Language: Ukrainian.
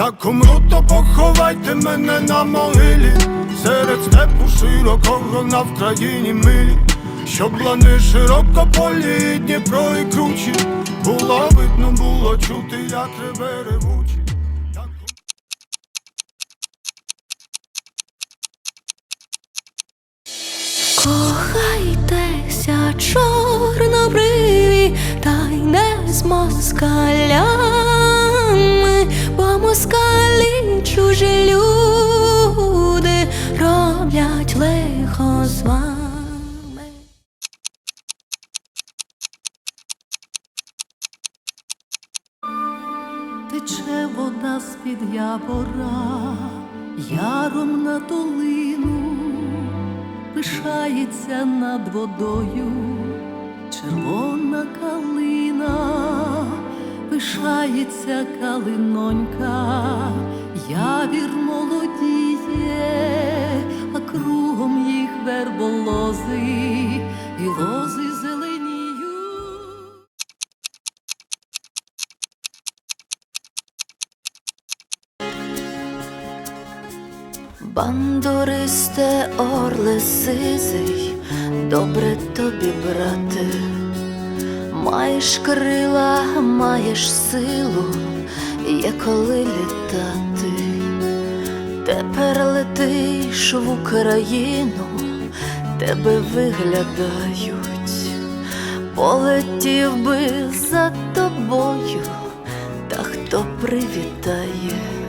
Як умру, то поховайте мене на могилі, серед степу широкого на Вкраїні милі, щоб лани широкополі, і Дніпро і кручі, було видно, було чути, як реве ревучі. Кохайтеся, чорнобриві, та й не з москалями, бо москалі чужі люди роблять лихо з вами. Тече вода з-під ябора, яром на долину, пишається над водою, червона калина, пишається калинонька, явір молодіє, а кругом їх верболози. І лози зеленіють. Бандуристе орле сизий, добре тобі, брате, маєш крила, маєш силу, є коли літати. Тепер летиш в Україну, тебе виглядають, полетів би за тобою, та хто привітає.